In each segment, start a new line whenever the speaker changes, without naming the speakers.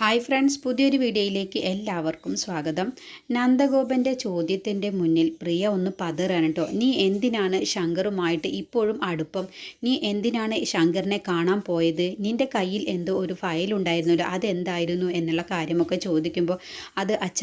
Hi friends പുതിയൊരു വീഡിയോയിലേക്ക് എല്ലാവർക്കും സ്വാഗതം. നന്ദഗോപന്റെ ചോദ്യത്തിന്റെ മുന്നിൽ പ്രിയ ഒന്ന് പതറാണ് കേട്ടോ നീ എന്തിനാണ് ശങ്കറുമായിട്ട് ഇപ്പോഴും അടുപ്പം? നീ എന്തിനാണ് ശങ്കറിനെ കാണാൻ പോയത്? നിന്റെ കയ്യിൽ എന്തോ ഒരു ഫയൽ ഉണ്ടായിരുന്നല്ലോ അതെന്തായിരുന്നു എന്നുള്ള കാര്യമൊക്കെ ചോദിക്കുമ്പോൾ അത് അച്ഛ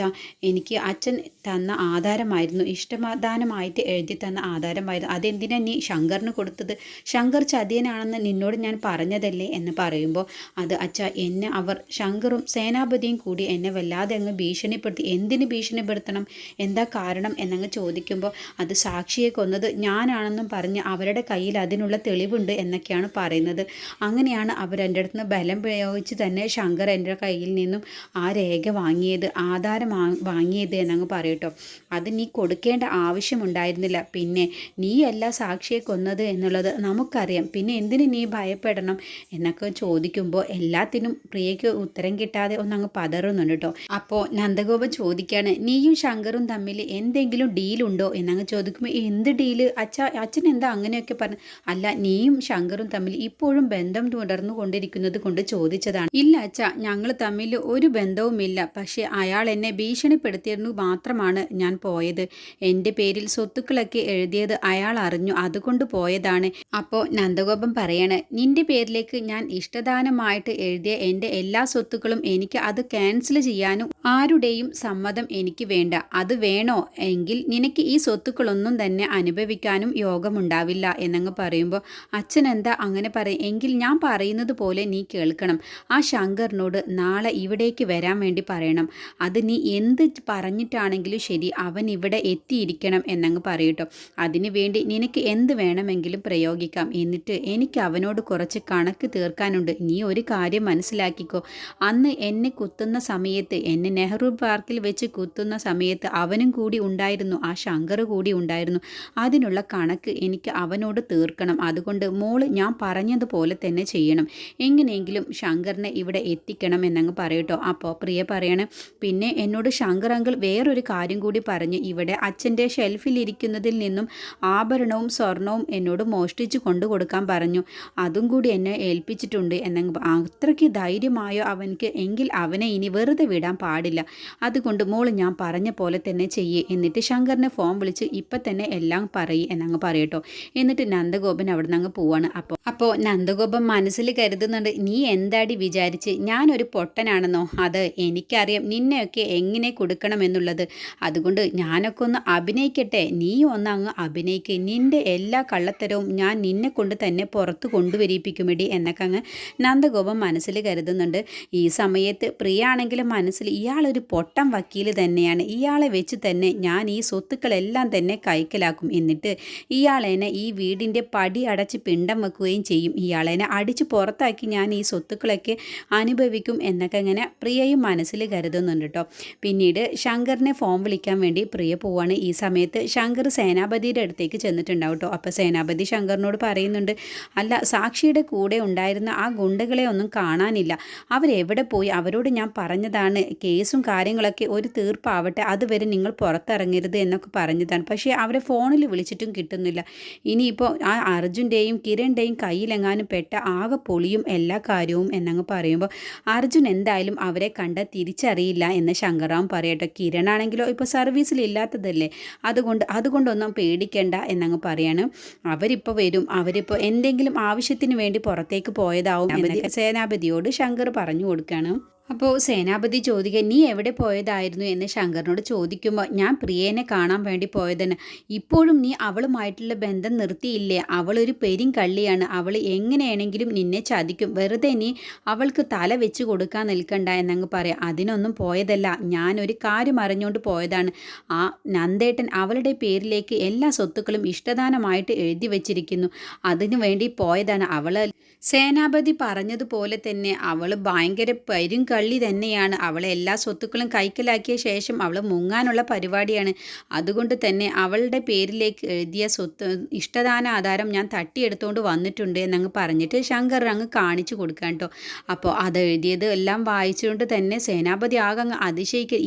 എനിക്ക് അച്ഛൻ തന്ന ആധാരമായിരുന്നു ഇഷ്ടമാധാനമായിട്ട് എഴുതി തന്ന ആധാരമായിരുന്നു. അതെന്തിനാ നീ ശങ്കറിന് കൊടുത്തത്? ശങ്കർ ചതിയനാണെന്ന് നിന്നോട് ഞാൻ പറഞ്ഞതല്ലേ എന്ന് പറയുമ്പോൾ അത് അച്ഛ എന്നെ അവർ ശങ്കറും സേനാപതിയും കൂടി എന്നെ വല്ലാതെ അങ്ങ് ഭീഷണിപ്പെടുത്തി. എന്തിന് ഭീഷണിപ്പെടുത്തണം? എന്താ കാരണം? എന്നങ്ങ് ചോദിക്കുമ്പോൾ അത് സാക്ഷിയെ കൊന്നത് ഞാനാണെന്നും പറഞ്ഞ് അവരുടെ കയ്യിൽ അതിനുള്ള തെളിവുണ്ട് എന്നൊക്കെയാണ് പറയുന്നത്. അങ്ങനെയാണ് അവർ എന്റെ അടുത്ത് നിന്ന് ബലം പ്രയോഗിച്ച് തന്നെ ശങ്കർ എന്റെ കയ്യിൽ നിന്നും ആ രേഖ വാങ്ങിയത് ആധാരം വാങ്ങിയത് എന്നങ്ങ് പറയട്ടോ അത് നീ കൊടുക്കേണ്ട ആവശ്യമുണ്ടായിരുന്നില്ല പിന്നെ നീയല്ല സാക്ഷിയെ കൊന്നത് എന്നുള്ളത് നമുക്കറിയാം. പിന്നെ എന്തിന് നീ ഭയപ്പെടണം? എന്നൊക്കെ ചോദിക്കുമ്പോൾ എല്ലാത്തിനും പ്രിയയ്ക്ക് ഉത്തരം കിട്ടാതെ ഒന്നങ്ങ് പതറുന്നുണ്ട് കേട്ടോ. അപ്പോൾ നന്ദഗോപൻ ചോദിക്കുകയാണ് നീയും ശങ്കറും തമ്മിൽ എന്തെങ്കിലും ഡീലുണ്ടോ എന്നങ്ങ് ചോദിക്കുമ്പോൾ എന്ത് ഡീൽ അച്ഛ അച്ഛൻ എന്താ അങ്ങനെയൊക്കെ പറഞ്ഞു അല്ല നീയും ശങ്കറും തമ്മിൽ ഇപ്പോഴും ബന്ധം തുടർന്നു കൊണ്ടിരിക്കുന്നത് കൊണ്ട് ചോദിച്ചതാണ്. ഇല്ല അച്ഛ ഞങ്ങൾ തമ്മിൽ ഒരു ബന്ധവുമില്ല. പക്ഷേ അയാൾ എന്നെ ഭീഷണിപ്പെടുത്തിയിരുന്നു മാത്രമാണ് ഞാൻ പോയത്. എന്റെ പേരിൽ സ്വത്തുക്കളൊക്കെ എഴുതിയത് അയാൾ അറിഞ്ഞു. അതുകൊണ്ട് പോയതാണ്. അപ്പോൾ നന്ദഗോപം പറയാണ് നിന്റെ പേരിലേക്ക് ഞാൻ ഇഷ്ടദാനമായിട്ട് എഴുതിയ എന്റെ എല്ലാ സ്വത്തുക്കളും എനിക്ക് അത് ക്യാൻസൽ ചെയ്യാനും ആരുടെയും സമ്മതം എനിക്ക് വേണ്ട. അത് വേണോ? എങ്കിൽ നിനക്ക് ഈ സ്വത്തുക്കളൊന്നും തന്നെ അനുഭവിക്കാനും യോഗമുണ്ടാവില്ല. എന്നങ്ങ് പറയുമ്പോൾ അച്ഛൻ എന്താ അങ്ങനെ പറയും എങ്കിൽ ഞാൻ പറയുന്നത് പോലെ നീ കേൾക്കണം. ആ ശങ്കറിനോട് നാളെ ഇവിടേക്ക് വരാൻ വേണ്ടി പറയണം. അത് നീ എന്ത് പറഞ്ഞിട്ടാണെങ്കിലും ശരി അവൻ ഇവിടെ എത്തിയിരിക്കണം എന്നങ്ങ് പറയട്ടോ. അതിനു വേണ്ടി നിനക്ക് എന്ത് വേണമെങ്കിലും പ്രയോഗിക്കാം. എന്നിട്ട് എനിക്ക് അവനോട് കുറച്ച് കണക്ക് തീർക്കാനുണ്ട്. നീ ഒരു കാര്യം മനസ്സിലാക്കിക്കോ. അന്ന് എന്നെ കുത്തുന്ന സമയത്ത് എന്നെ നെഹ്റു പാർക്കിൽ വെച്ച് കുത്തുന്ന സമയത്ത് അവനും കൂടി ഉണ്ടായിരുന്നു ആ ശങ്കർ കൂടി ഉണ്ടായിരുന്നു. അതിനുള്ള കണക്ക് എനിക്ക് അവനോട് തീർക്കണം. അതുകൊണ്ട് മോൾ ഞാൻ പറഞ്ഞതുപോലെ തന്നെ ചെയ്യണം. എങ്ങനെയെങ്കിലും ശങ്കറിനെ ഇവിടെ എത്തിക്കണം എന്നങ്ങ് പറയട്ടോ. അപ്പോൾ പ്രിയ പറയണേ പിന്നെ എന്നോട് ശങ്കർ അങ്കിൾ വേറൊരു കാര്യം കൂടി പറഞ്ഞു ഇവിടെ അച്ഛന്റെ ഷെൽഫിലിരിക്കുന്നതിൽ നിന്നും ആഭരണവും സ്വർണവും എന്നോട് മോഷ്ടിച്ച് കൊണ്ടു കൊടുക്കാൻ പറഞ്ഞു. അതും കൂടി എന്നെ ഏൽപ്പിച്ചിട്ടുണ്ട് എന്നങ്ങ് അത്രയ്ക്ക് ധൈര്യമായോ അവൻക്ക് എങ്കിൽ അവനെ ഇനി വെറുതെ വിടാൻ പാടില്ല. അതുകൊണ്ട് മോൾ ഞാൻ പറഞ്ഞ പോലെ തന്നെ ചെയ്യേ. എന്നിട്ട് ശങ്കറിനെ ഫോൺ വിളിച്ച് ഇപ്പം തന്നെ എല്ലാം പറയും എന്നങ്ങ് പറയട്ടോ എന്നിട്ട് നന്ദഗോപൻ അവിടെ നിന്ന് അങ്ങ് പോവാണ്. അപ്പോൾ അപ്പോൾ നന്ദഗോപൻ മനസ്സിൽ കരുതുന്നുണ്ട് നീ എന്താടി വിചാരിച്ച്? ഞാനൊരു പൊട്ടനാണെന്നോ? അത് എനിക്കറിയാം. നിന്നെയൊക്കെ എങ്ങനെ കൊടുക്കണമെന്നുള്ളത് അതുകൊണ്ട് ഞാനൊക്കെ ഒന്ന് അഭിനയിക്കട്ടെ. നീ ഒന്ന് അങ്ങ് അഭിനയിക്ക്. നിന്റെ എല്ലാ കള്ളത്തരവും ഞാൻ നിന്നെ കൊണ്ട് തന്നെ പുറത്ത് കൊണ്ടുവരിപ്പിക്കുമെടി എന്നൊക്കെ അങ്ങ് നന്ദഗോപൻ മനസ്സിൽ കരുതുന്നുണ്ട്. ഈ സമയത്ത് പ്രിയാണെങ്കിലും മനസ്സിൽ ഇയാളൊരു പൊട്ടം വക്കീൽ തന്നെയാണ്. ഇയാളെ വെച്ച് തന്നെ ഞാൻ ഈ സ്വത്തുക്കളെല്ലാം തന്നെ കൈക്കലാക്കും. എന്നിട്ട് ഇയാളെന്നെ ഈ വീടിന്റെ പടി അടച്ച് പിണ്ടം വെക്കുകയും ചെയ്യും. ഇയാളെന്നെ അടിച്ച് പുറത്താക്കി ഞാൻ ഈ സ്വത്തുക്കളൊക്കെ അനുഭവിക്കും എന്നൊക്കെ ഇങ്ങനെ പ്രിയയും മനസ്സിൽ കരുതുന്നുണ്ട് കേട്ടോ പിന്നീട് ശങ്കറിനെ ഫോം വിളിക്കാൻ വേണ്ടി പ്രിയ പോവാണ്. ഈ സമയത്ത് ശങ്കർ സേനാപതിയുടെ അടുത്തേക്ക് ചെന്നിട്ടുണ്ടാവും കേട്ടോ അപ്പോൾ സേനാപതി ശങ്കറിനോട് പറയുന്നുണ്ട് അല്ല സാക്ഷിയുടെ കൂടെ ഉണ്ടായിരുന്ന ആ ഗുണ്ടകളെ ഒന്നും കാണാനില്ല. അവരെവിടെ പോയി. അവരോട് ഞാൻ പറഞ്ഞതാണ് കേസും കാര്യങ്ങളൊക്കെ ഒരു തീർപ്പാവട്ടെ. അതുവരെ നിങ്ങൾ പുറത്തിറങ്ങരുത് എന്നൊക്കെ പറഞ്ഞതാണ്. പക്ഷേ അവരെ ഫോണിൽ വിളിച്ചിട്ടും കിട്ടുന്നില്ല. ഇനിയിപ്പോൾ ആ അർജുന്റെയും കിരണിന്റെയും കയ്യിലെങ്ങാനും പെട്ട ആകെ പൊളിയും എല്ലാ കാര്യവും എന്നങ്ങ് പറയുമ്പോൾ അർജുൻ എന്തായാലും അവരെ കണ്ട തിരിച്ചറിയില്ല എന്ന് ശങ്കറാം പറയട്ടെ. കിരണാണെങ്കിലോ ഇപ്പോൾ സർവീസിലില്ലാത്തതല്ലേ അതുകൊണ്ട് അതുകൊണ്ടൊന്നും പേടിക്കേണ്ട എന്നങ്ങ് പറയാണ്. അവരിപ്പോൾ വരും. അവരിപ്പോൾ എന്തെങ്കിലും ആവശ്യത്തിന് വേണ്ടി പുറത്തേക്ക് പോയതാവും എന്നൊക്കെ സേനാപതിയോട് ശങ്കർ പറഞ്ഞു കൊടുക്കുകയാണ്. ആണ് അപ്പോൾ സേനാപതി ചോദിക്കുക നീ എവിടെ പോയതായിരുന്നു? എന്ന് ശങ്കറിനോട് ചോദിക്കുമ്പോൾ ഞാൻ പ്രിയേനെ കാണാൻ വേണ്ടി പോയതെന്ന് ഇപ്പോഴും നീ അവളുമായിട്ടുള്ള ബന്ധം നിർത്തിയില്ലേ? അവളൊരു പെരും കള്ളിയാണ്. അവൾ എങ്ങനെയാണെങ്കിലും നിന്നെ ചതിക്കും. വെറുതെ നീ അവൾക്ക് തല വെച്ച് കൊടുക്കാൻ നിൽക്കണ്ട എന്നങ്ങ് പറയാം. അതിനൊന്നും പോയതല്ല. ഞാനൊരു കാര്യം അറിഞ്ഞുകൊണ്ട് പോയതാണ്. ആ നന്ദേട്ടൻ അവളുടെ പേരിലേക്ക് എല്ലാ സ്വത്തുക്കളും ഇഷ്ടദാനമായിട്ട് എഴുതി വെച്ചിരിക്കുന്നു. അതിനു വേണ്ടി പോയതാണ്. അവൾ സേനാപതി പറഞ്ഞതുപോലെ തന്നെ അവൾ ഭയങ്കര പെരും കള്ളി തന്നെയാണ്. അവളെ എല്ലാ സ്വത്തുക്കളും കൈക്കലാക്കിയ ശേഷം അവൾ മുങ്ങാനുള്ള പരിപാടിയാണ്. അതുകൊണ്ട് തന്നെ അവളുടെ പേരിലേക്ക് എഴുതിയ സ്വത്ത് ഇഷ്ടദാന ആധാരം ഞാൻ തട്ടിയെടുത്തുകൊണ്ട് വന്നിട്ടുണ്ട് എന്നങ്ങ് പറഞ്ഞിട്ട് ശങ്കർ അങ്ങ് കാണിച്ചു കൊടുക്കാൻ കേട്ടോ അപ്പോൾ അത് എഴുതിയത് എല്ലാം വായിച്ചുകൊണ്ട് തന്നെ സേനാപതി ആകെ അങ്ങ്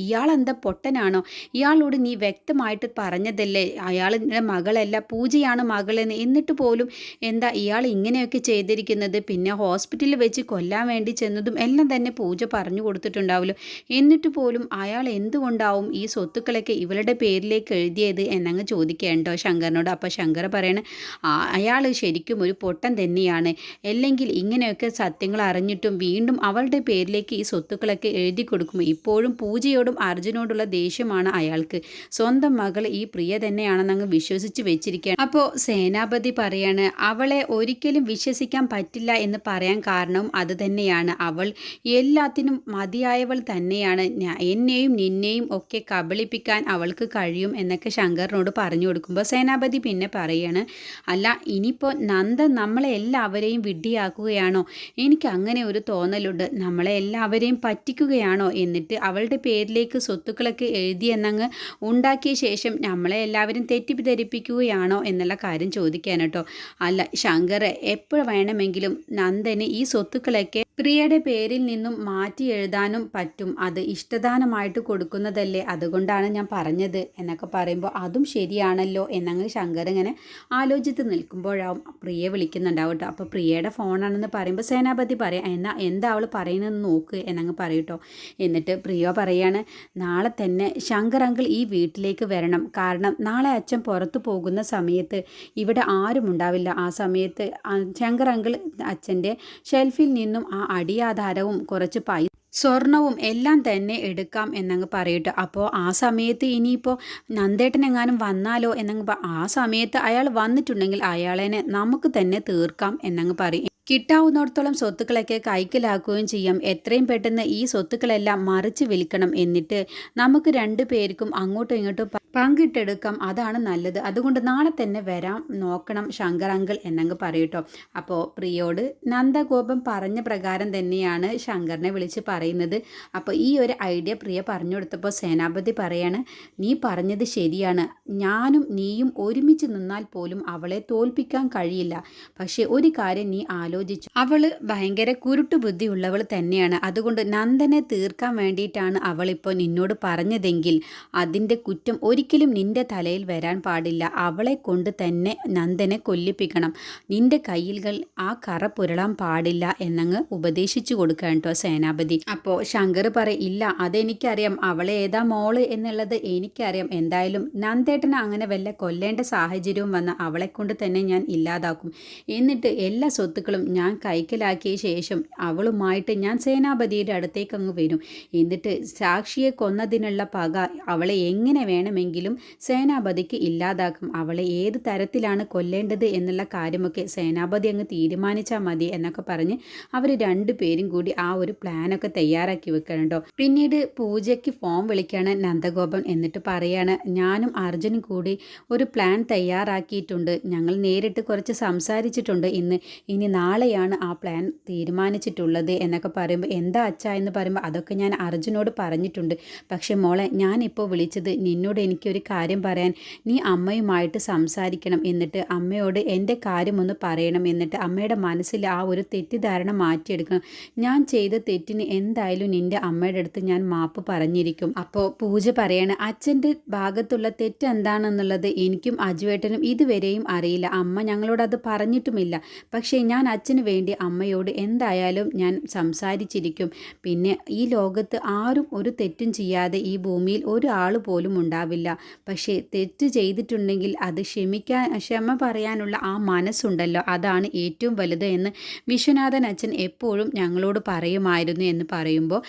ഇയാൾ ഇയാളെന്താ പൊട്ടനാണോ? ഇയാളോട് നീ വ്യക്തമായിട്ട് പറഞ്ഞതല്ലേ? അയാളുടെ മകളല്ല പൂജയാണ് മകളെന്ന് എന്നിട്ട് പോലും എന്താ ഇയാൾ ഇങ്ങനെയൊക്കെ ചെയ്തിരിക്കുന്നത്? പിന്നെ ഹോസ്പിറ്റലിൽ വെച്ച് കൊല്ലാൻ വേണ്ടി ചെന്നതും എല്ലാം തന്നെ പൂജ പറഞ്ഞു കൊടുത്തിട്ടുണ്ടാവുമല്ലോ. എന്നിട്ട് പോലും അയാൾ എന്തുകൊണ്ടാവും ഈ സ്വത്തുക്കളൊക്കെ ഇവളുടെ പേരിലേക്ക് എഴുതിയത് എന്നങ്ങ് ചോദിക്കേണ്ടോ ശങ്കറിനോട് അപ്പോൾ ശങ്കർ പറയണ അയാൾ ശരിക്കും ഒരു പൊട്ടൻ തന്നെയാണ്. അല്ലെങ്കിൽ ഇങ്ങനെയൊക്കെ സത്യങ്ങൾ അറിഞ്ഞിട്ടും വീണ്ടും അവളുടെ പേരിലേക്ക് ഈ സ്വത്തുക്കളൊക്കെ എഴുതി കൊടുക്കും. ഇപ്പോഴും പൂജയോടും അർജുനോടുള്ള ദേഷ്യമാണ് അയാൾക്ക്. സ്വന്തം മകൾ ഈ പ്രിയ തന്നെയാണെന്ന് അങ്ങ് വിശ്വസിച്ച് വെച്ചിരിക്കുകയാണ്. അപ്പോൾ സേനാപതി പറയാണ് അവളെ ഒരിക്കലും വിശ്വസിക്കാൻ പറ്റില്ല എന്ന് പറയാൻ കാരണവും അത് തന്നെയാണ്. അവൾ എല്ലാത്തിനും മതിയായവൾ തന്നെയാണ്. എന്നെയും നിന്നെയും ഒക്കെ കബളിപ്പിക്കാൻ അവൾക്ക് കഴിയും എന്നൊക്കെ ശങ്കറിനോട് പറഞ്ഞു കൊടുക്കുമ്പോൾ സേനാപതി പിന്നെ പറയാണ് അല്ല ഇനിയിപ്പോൾ നന്ദ നമ്മളെ എല്ലാവരെയും വിഡ്ഢിയാക്കുകയാണോ? എനിക്ക് അങ്ങനെ ഒരു തോന്നലുണ്ട്. നമ്മളെ എല്ലാവരെയും പറ്റിക്കുകയാണോ? എന്നിട്ട് അവളുടെ പേരിലേക്ക് സ്വത്തുക്കളൊക്കെ എഴുതിയെന്നങ്ങ് ഉണ്ടാക്കിയ ശേഷം നമ്മളെ എല്ലാവരും തെറ്റിദ്ധരിപ്പിക്കുകയാണോ എന്നുള്ള കാര്യം ചോദിക്കാൻ കേട്ടോ. അല്ല ശങ്കർ എപ്പോൾ വേണമെങ്കിലും നന്ദന് ഈ സ്വത്തുക്കളൊക്കെ പ്രിയയുടെ പേരിൽ നിന്നും മാറ്റി എഴുതാനും പറ്റും. അത് ഇഷ്ടദാനമായിട്ട് കൊടുക്കുന്നതല്ലേ? അതുകൊണ്ടാണ് ഞാൻ പറഞ്ഞത്. എന്നൊക്കെ പറയുമ്പോൾ അതും ശരിയാണല്ലോ എന്നങ്ങ് ശങ്കർ ഇങ്ങനെ ആലോചിച്ച് നിൽക്കുമ്പോഴാവും പ്രിയ വിളിക്കുന്നുണ്ടാവും കേട്ടോ. അപ്പോൾ പ്രിയയുടെ ഫോണാണെന്ന് പറയുമ്പോൾ സേനാപതി പറയാം എന്നാ എന്താ അവൾ പറയുന്നതെന്ന് നോക്ക് എന്നങ്ങ് പറയൂട്ടോ എന്നിട്ട് പ്രിയ പറയാണ് നാളെ തന്നെ ശങ്കർ അങ്കിൾ ഈ വീട്ടിലേക്ക് വരണം. കാരണം നാളെ അച്ഛൻ പുറത്തു പോകുന്ന സമയത്ത് ഇവിടെ ആരും ഉണ്ടാവില്ല. ആ സമയത്ത് ശങ്കർ അങ്കിൾ അച്ഛന്റെ ഷെൽഫിൽ നിന്നും ആ അടിയാധാരവും കുറച്ച് പൈസ സ്വർണവും എല്ലാം തന്നെ എടുക്കാം എന്നങ്ങ് പറയട്ടെ. അപ്പോൾ ആ സമയത്ത് ഇനിയിപ്പോൾ നന്ദേട്ടൻ എങ്ങാനും വന്നാലോ എന്നങ്ങ് ആ സമയത്ത് അയാൾ വന്നിട്ടുണ്ടെങ്കിൽ അയാളെ നമുക്ക് തന്നെ തീർക്കാം എന്നങ്ങ് പറയും. കിട്ടാവുന്നിടത്തോളം സ്വത്തുക്കളൊക്കെ കൈക്കലാക്കുകയും ചെയ്യാം. എത്രയും പെട്ടെന്ന് ഈ സ്വത്തുക്കളെല്ലാം മറിച്ച് വിൽക്കണം എന്നിട്ട് നമുക്ക് രണ്ടു പേർക്കും അങ്ങോട്ടും ഇങ്ങോട്ടും പങ്കിട്ടെടുക്കാം. അതാണ് നല്ലത്. അതുകൊണ്ട് നാളെ തന്നെ വരാം. നോക്കണം ശങ്കർ അങ്കിൾ എന്നങ്ങ് പറയട്ടോ. അപ്പോൾ പ്രിയോട് നന്ദഗോപം പറഞ്ഞ പ്രകാരം തന്നെയാണ് ശങ്കറിനെ വിളിച്ച് പറയുന്നത്. അപ്പോൾ ഈ ഒരു ഐഡിയ പ്രിയ പറഞ്ഞു കൊടുത്തപ്പോൾ സേനാപതി പറയാണ് നീ പറഞ്ഞത് ശരിയാണ്. ഞാനും നീയും ഒരുമിച്ച് നിന്നാൽ പോലും അവളെ തോൽപ്പിക്കാൻ കഴിയില്ല. പക്ഷേ ഒരു കാര്യം നീ ആലോചിച്ചു. അവൾ ഭയങ്കര ബുദ്ധിയുള്ളവൾ തന്നെയാണ്. അതുകൊണ്ട് നന്ദനെ തീർക്കാൻ വേണ്ടിയിട്ടാണ് അവളിപ്പോൾ നിന്നോട് പറഞ്ഞതെങ്കിൽ അതിന്റെ കുറ്റം ഒരു ഒരിക്കലും നിന്റെ തലയിൽ വരാൻ പാടില്ല. അവളെ കൊണ്ട് തന്നെ നന്ദനെ കൊല്ലിപ്പിക്കണം. നിന്റെ കയ്യിൽകൾ ആ കറ പുരളാൻ പാടില്ല എന്നങ്ങ് ഉപദേശിച്ചു കൊടുക്കാൻ കേട്ടോ സേനാപതി. അപ്പോൾ ശങ്കർ പറയും ഇല്ല അതെനിക്കറിയാം. അവളെ ഏതാ മോൾ എന്നുള്ളത് എനിക്കറിയാം. എന്തായാലും നന്ദേട്ടന് അങ്ങനെ വല്ല കൊല്ലേണ്ട സാഹചര്യവും വന്ന അവളെ കൊണ്ട് തന്നെ ഞാൻ ഇല്ലാതാക്കും. എന്നിട്ട് എല്ലാ സ്വത്തുക്കളും ഞാൻ കൈക്കലാക്കിയ ശേഷം അവളുമായിട്ട് ഞാൻ സേനാപതിയുടെ അടുത്തേക്ക് അങ്ങ് വരും. എന്നിട്ട് സാക്ഷിയെ കൊന്നതിനുള്ള പക അവളെ എങ്ങനെ വേണമെങ്കിൽ എങ്കിലും സേനാപതിക്ക് ഇല്ലാതാക്കും. അവളെ ഏത് തരത്തിലാണ് കൊല്ലേണ്ടത് എന്നുള്ള കാര്യമൊക്കെ സേനാപതി അങ്ങ് തീരുമാനിച്ചാൽ മതി എന്നൊക്കെ പറഞ്ഞ് അവർ രണ്ടു പേരും കൂടി ആ ഒരു പ്ലാനൊക്കെ തയ്യാറാക്കി വെക്കണുണ്ടോ പിന്നീട് പൂജയ്ക്ക് ഫോം വിളിക്കുകയാണ് നന്ദഗോപൻ എന്നിട്ട് പറയാണ് ഞാനും അർജുനും കൂടി ഒരു പ്ലാൻ തയ്യാറാക്കിയിട്ടുണ്ട്. ഞങ്ങൾ നേരിട്ട് കുറച്ച് സംസാരിച്ചിട്ടുണ്ട് ഇന്ന്. ഇനി നാളെയാണ് ആ പ്ലാൻ തീരുമാനിച്ചിട്ടുള്ളത് എന്നൊക്കെ പറയുമ്പോൾ എന്താ അച്ഛ? എന്ന് പറയുമ്പോൾ അതൊക്കെ ഞാൻ അർജുനോട് പറഞ്ഞിട്ടുണ്ട്. പക്ഷേ മോളെ ഞാനിപ്പോൾ വിളിച്ചത് നിന്നോട് എനിക്ക് എനിക്കൊരു കാര്യം പറയാൻ. നീ അമ്മയുമായിട്ട് സംസാരിക്കണം എന്നിട്ട് അമ്മയോട് എന്റെ കാര്യമൊന്ന് പറയണം എന്നിട്ട് അമ്മയുടെ മനസ്സിൽ ആ ഒരു തെറ്റിദ്ധാരണ മാറ്റിയെടുക്കണം. ഞാൻ ചെയ്ത തെറ്റിന് എന്തായാലും നിന്റെ അമ്മയുടെ അടുത്ത് ഞാൻ മാപ്പ് പറഞ്ഞിരിക്കും. അപ്പോൾ പൂജ പറയാണ് അച്ഛന്റെ ഭാഗത്തുള്ള തെറ്റ് എന്താണെന്നുള്ളത് എനിക്കും അജുവേട്ടനും ഇതുവരെയും അറിയില്ല. അമ്മ ഞങ്ങളോട് അത് പറഞ്ഞിട്ടുമില്ല. പക്ഷേ ഞാൻ അച്ഛന് വേണ്ടി അമ്മയോട് എന്തായാലും ഞാൻ സംസാരിച്ചിരിക്കും. പിന്നെ ഈ ലോകത്ത് ആരും ഒരു തെറ്റും ചെയ്യാതെ ഈ ഭൂമിയിൽ ഒരാൾ പോലും ഉണ്ടാവില്ല. പക്ഷേ തെറ്റ് ചെയ്തിട്ടുണ്ടെങ്കിൽ അത് ക്ഷമിക്കാൻ ക്ഷമ പറയാനുള്ള ആ മനസ്സുണ്ടല്ലോ. അതാണ് ഏറ്റവും വലുത് എന്ന് വിശ്വനാഥൻ അച്ഛൻ എപ്പോഴും ഞങ്ങളോട് പറയുമായിരുന്നു എന്ന് പറയുമ്പോൾ.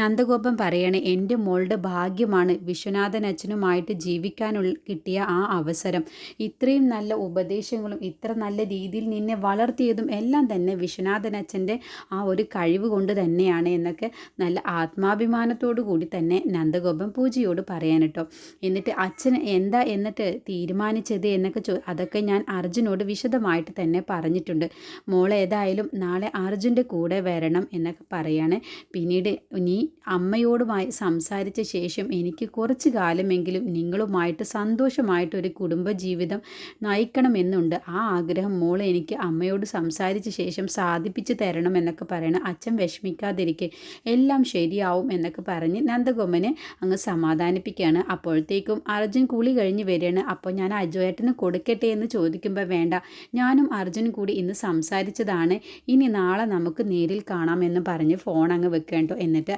നന്ദഗോപം പറയണേ എന്റെ മോളുടെ ഭാഗ്യമാണ് വിശ്വനാഥൻ അച്ഛനുമായിട്ട് ജീവിക്കാനുള്ള കിട്ടിയ ആ അവസരം. ഇത്രയും നല്ല ഉപദേശങ്ങളും ഇത്ര നല്ല രീതിയിൽ നിന്നെ വളർത്തിയതും എല്ലാം തന്നെ വിശ്വനാഥൻ അച്ഛന്റെ ആ ഒരു കഴിവ് കൊണ്ട് തന്നെയാണ് എന്നൊക്കെ നല്ല ആത്മാഭിമാനത്തോടു കൂടി തന്നെ നന്ദഗോപം പൂജയോട് പറയാൻ കേട്ടോ. എന്നിട്ട് അച്ഛൻ എന്താ എന്നിട്ട് തീരുമാനിച്ചത് എന്നൊക്കെ ചോ അതൊക്കെ ഞാൻ അർജുനോട് വിശദമായിട്ട് തന്നെ പറഞ്ഞിട്ടുണ്ട്. മോൾ ഏതായാലും നാളെ അർജുന്റെ കൂടെ വരണം എന്നൊക്കെ പറയാണ്. പിന്നീട് നീ അമ്മയോടുമായി സംസാരിച്ച ശേഷം എനിക്ക് കുറച്ച് കാലമെങ്കിലും നിങ്ങളുമായിട്ട് സന്തോഷമായിട്ടൊരു കുടുംബജീവിതം നയിക്കണമെന്നുണ്ട്. ആ ആഗ്രഹം മോൾ എനിക്ക് അമ്മയോട് സംസാരിച്ച ശേഷം സാധിപ്പിച്ച് തരണം എന്നൊക്കെ പറയണം. അച്ഛൻ വിഷമിക്കാതിരിക്കെ എല്ലാം ശരിയാവും എന്നൊക്കെ പറഞ്ഞ് നന്ദഗോമനെ അങ്ങ് സമാധാനിപ്പിക്കുകയാണ് അപ്പോൾ അപ്പോഴത്തേക്കും അർജുൻ കുളി കഴിഞ്ഞ് വരികയാണ്. അപ്പോൾ ഞാൻ അജുവേട്ടന് കൊടുക്കട്ടെ എന്ന് ചോദിക്കുമ്പോൾ വേണ്ട. ഞാനും അർജുനും കൂടി ഇന്ന് സംസാരിച്ചതാണ്. ഇനി നാളെ നമുക്ക് നേരിൽ കാണാമെന്ന് പറഞ്ഞ് ഫോൺ അങ്ങ് വെക്കേണ്ടോ എന്നിട്ട്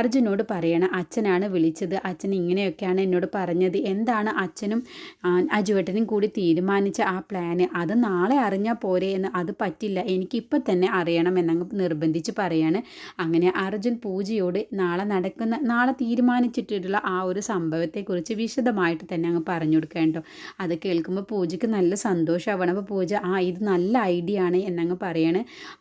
അർജുനോട് പറയണം അച്ഛനാണ് വിളിച്ചത്. അച്ഛൻ ഇങ്ങനെയൊക്കെയാണ് എന്നോട് പറഞ്ഞത്. എന്താണ് അച്ഛനും അജുവേട്ടനും കൂടി തീരുമാനിച്ച ആ പ്ലാന് അത് നാളെ അറിഞ്ഞാൽ പോരെ എന്ന് അത് പറ്റില്ല. എനിക്കിപ്പോൾ തന്നെ അറിയണം എന്നങ്ങ് നിർബന്ധിച്ച് പറയാണ്. അങ്ങനെ അർജുൻ പൂജയോട് നാളെ നടക്കുന്ന നാളെ തീരുമാനിച്ചിട്ടുള്ള ആ ഒരു സംഭവത്തെക്കുറിച്ച് വിശദമായിട്ട് തന്നെ അങ്ങ് പറഞ്ഞു കൊടുക്കേണ്ടോ അത് കേൾക്കുമ്പോൾ പൂജയ്ക്ക് നല്ല സന്തോഷമാവണം അപ്പോൾ പൂജ ആ ഇത് നല്ല ഐഡിയ ആണ് എന്നങ്ങ് പറയാണ്.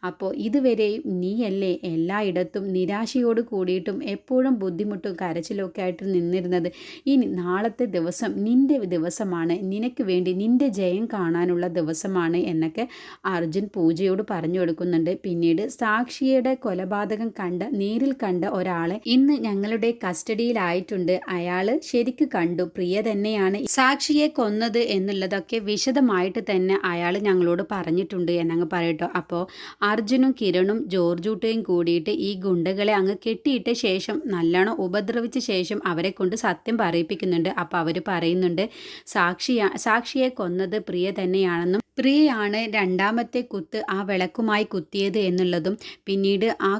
അപ്പോൾ ഇതുവരെ നീയല്ലേ എല്ലായിടത്തും നിരാശയോട് കൂടിയിട്ടും എപ്പോഴും ബുദ്ധിമുട്ടും കരച്ചിലൊക്കെ ആയിട്ട് നിന്നിരുന്നത്? ഇനി നാളത്തെ ദിവസം നിന്റെ ദിവസമാണ്. നിനക്ക് വേണ്ടി നിന്റെ ജയം കാണാനുള്ള ദിവസമാണ് എന്നൊക്കെ അർജുൻ പൂജയോട് പറഞ്ഞു കൊടുക്കുന്നുണ്ട്. പിന്നീട് സാക്ഷിയുടെ കൊലപാതകം കണ്ട നേരിൽ കണ്ട ഒരാളെ ഇന്ന് ഞങ്ങളുടെ കസ്റ്റഡിയിലായിട്ടുണ്ട്. അയാൾ ശരിക്ക് കണ്ടു. പ്രിയ തന്നെയാണ് സാക്ഷിയെ കൊന്നത് എന്നുള്ളതൊക്കെ വിശദമായിട്ട് തന്നെ അയാൾ ഞങ്ങളോട് പറഞ്ഞിട്ടുണ്ട് എന്നങ്ങ് പറയട്ടോ. അപ്പോൾ അർജുനും കിരണും ജോർജൂട്ടയും കൂടിയിട്ട് ഈ ഗുണ്ടകളെ അങ്ങ് കെട്ടിയിട്ട ശേഷം നല്ലോണം ഉപദ്രവിച്ച ശേഷം അവരെ കൊണ്ട് സത്യം പറയിപ്പിക്കുന്നുണ്ട്. അപ്പോൾ അവർ പറയുന്നുണ്ട് സാക്ഷിയാ സാക്ഷിയെ കൊന്നത് പ്രിയ തന്നെയാണെന്നും പ്രിയയാണ് രണ്ടാമത്തെ കുത്ത് ആ വിളക്കുമായി കുത്തിയത് എന്നുള്ളതും പിന്നീട് ആ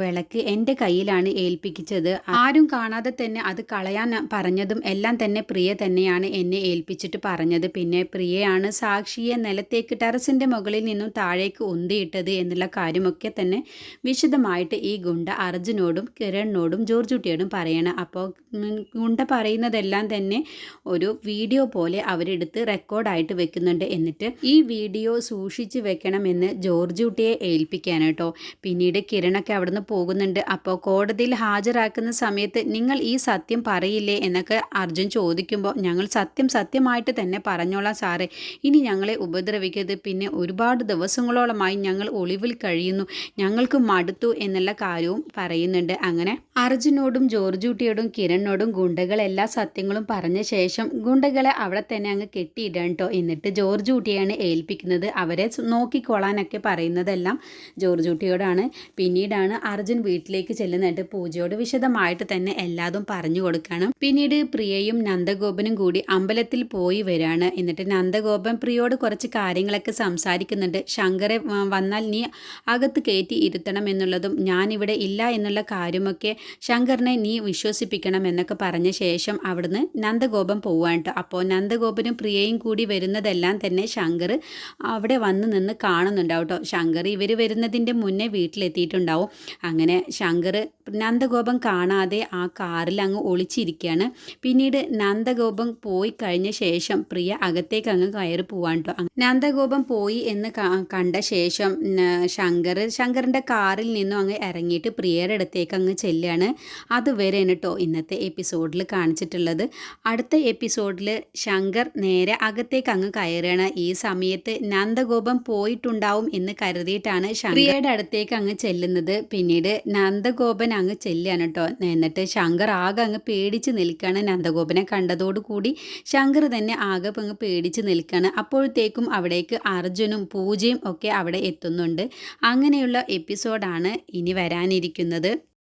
വിളക്ക് എന്റെ കയ്യിലാണ് ഏൽപ്പിച്ചത്. ആരും കാണാതെ തന്നെ അത് കളയാൻ പറഞ്ഞതും എല്ലാം തന്നെ പ്രിയ തന്നെയാണ് എന്നെ ഏൽപ്പിച്ചിട്ട് പറഞ്ഞത്. പിന്നെ പ്രിയയാണ് സാക്ഷിയെ നിലത്തേക്ക് ടെറസിന്റെ മുകളിൽ നിന്നും താഴേക്ക് ഉന്തിയിട്ടത് എന്നുള്ള കാര്യമൊക്കെ തന്നെ വിശദമായിട്ട് ഈ ഗുണ്ട അർജുനോടും കിരണിനോടും ജോർജുട്ടിയോടും പറയണം. അപ്പോൾ ഗുണ്ട പറയുന്നതെല്ലാം തന്നെ ഒരു വീഡിയോ പോലെ അവരെടുത്ത് റെക്കോർഡായിട്ട് വെക്കുന്നുണ്ട്. എന്നിട്ട് ഈ വീഡിയോ സൂക്ഷിച്ച് വെക്കണമെന്ന് ജോർജ് കുട്ടിയെ ഏൽപ്പിക്കാൻ കേട്ടോ. പിന്നീട് കിരണൊക്കെ അവിടുന്ന് പോകുന്നുണ്ട്. അപ്പോൾ കോടതിയിൽ ഹാജരാക്കുന്ന സമയത്ത് നിങ്ങൾ ഈ സത്യം പറയില്ലേ എന്നൊക്കെ അർജുൻ ചോദിക്കുമ്പോൾ ഞങ്ങൾ സത്യം സത്യമായിട്ട് തന്നെ പറഞ്ഞോളാം സാറേ. ഇനി ഞങ്ങളെ ഉപദ്രവിക്കരുത്. പിന്നെ ഒരുപാട് ദിവസങ്ങളോളമായി ഞങ്ങൾ ഒളിവിൽ കഴിയുന്നു. ഞങ്ങൾക്ക് മടുത്തു എന്നുള്ള കാര്യവും പറയുന്നുണ്ട്. അങ്ങനെ അർജുനോടും ജോർജ് കുട്ടിയോടും കിരണിനോടും ഗുണ്ടകൾ എല്ലാ സത്യങ്ങളും പറഞ്ഞ ശേഷം ഗുണ്ടകളെ അവിടെ തന്നെ അങ്ങ് കെട്ടിയിടാൻ കേട്ടോ. എന്നിട്ട് ജോർജ് കുട്ടിയെ തന്നെയാണ് ഏൽപ്പിക്കുന്നത്. അവരെ നോക്കിക്കൊള്ളാനൊക്കെ പറയുന്നതെല്ലാം ജോർജ് കുട്ടിയോടാണ്. പിന്നീടാണ് അർജുൻ വീട്ടിലേക്ക് ചെല്ലുന്നിട്ട് പൂജയോട് വിശദമായിട്ട് തന്നെ എല്ലാതും പറഞ്ഞു കൊടുക്കണം. പിന്നീട് പ്രിയയും നന്ദഗോപനും കൂടി അമ്പലത്തിൽ പോയി വരാണ്. എന്നിട്ട് നന്ദഗോപൻ പ്രിയയോട് കുറച്ച് കാര്യങ്ങളൊക്കെ സംസാരിക്കുന്നുണ്ട്. ശങ്കരെ വന്നാൽ നീ അകത്ത് കയറ്റി ഇരുത്തണം എന്നുള്ളതും ഞാനിവിടെ ഇല്ല എന്നുള്ള കാര്യമൊക്കെ ശങ്കറിനെ നീ വിശ്വസിപ്പിക്കണം എന്നൊക്കെ പറഞ്ഞ ശേഷം അവിടുന്ന് നന്ദഗോപം പോവാണ്ട് അപ്പോൾ നന്ദഗോപനും പ്രിയയും കൂടി വരുന്നതെല്ലാം തന്നെ ശങ്കർ ശങ്കർ അവിടെ വന്ന് നിന്ന് കാണുന്നുണ്ടാവും കേട്ടോ ശങ്കർ ഇവർ വരുന്നതിന്റെ മുന്നേ വീട്ടിലെത്തിയിട്ടുണ്ടാവും. അങ്ങനെ ശങ്കർ നന്ദഗോപം കാണാതെ ആ കാറിൽ അങ്ങ് ഒളിച്ചിരിക്കുകയാണ്. പിന്നീട് നന്ദഗോപം പോയി കഴിഞ്ഞ ശേഷം പ്രിയ അകത്തേക്ക് അങ്ങ് കയറി പോവാൻ കേട്ടോ നന്ദഗോപം പോയി എന്ന് കണ്ട ശേഷം ശങ്കർ ശങ്കറിന്റെ കാറിൽ നിന്നും അങ്ങ് ഇറങ്ങിയിട്ട് പ്രിയയുടെ അടുത്തേക്ക് അങ്ങ് ചെല്ലുകയാണ്. അതുവരെ കേട്ടോ ഇന്നത്തെ എപ്പിസോഡിൽ കാണിച്ചിട്ടുള്ളത്. അടുത്ത എപ്പിസോഡിൽ ശങ്കർ നേരെ അകത്തേക്ക് അങ്ങ് കയറുകയാണ്. ഈ സമയത്ത് നന്ദഗോപം പോയിട്ടുണ്ടാവും എന്ന് കരുതിയിട്ടാണ് ശങ്കരയുടെ അടുത്തേക്ക് അങ്ങ് ചെല്ലുന്നത്. പിന്നീട് നന്ദഗോപൻ അങ്ങ് ചെല്ലുകയാണ് കേട്ടോ. എന്നിട്ട് ശങ്കർ ആകെ അങ്ങ് പേടിച്ച് നിൽക്കുകയാണ് നന്ദഗോപനെ കണ്ടതോടുകൂടി ശങ്കർ തന്നെ ആകെ അങ്ങ് പേടിച്ച് നിൽക്കുകയാണ്. അപ്പോഴത്തേക്കും അവിടേക്ക് അർജുനും പൂജയും ഒക്കെ അവിടെ എത്തുന്നുണ്ട്. അങ്ങനെയുള്ള എപ്പിസോഡാണ് ഇനി വരാനിരിക്കുന്നത്.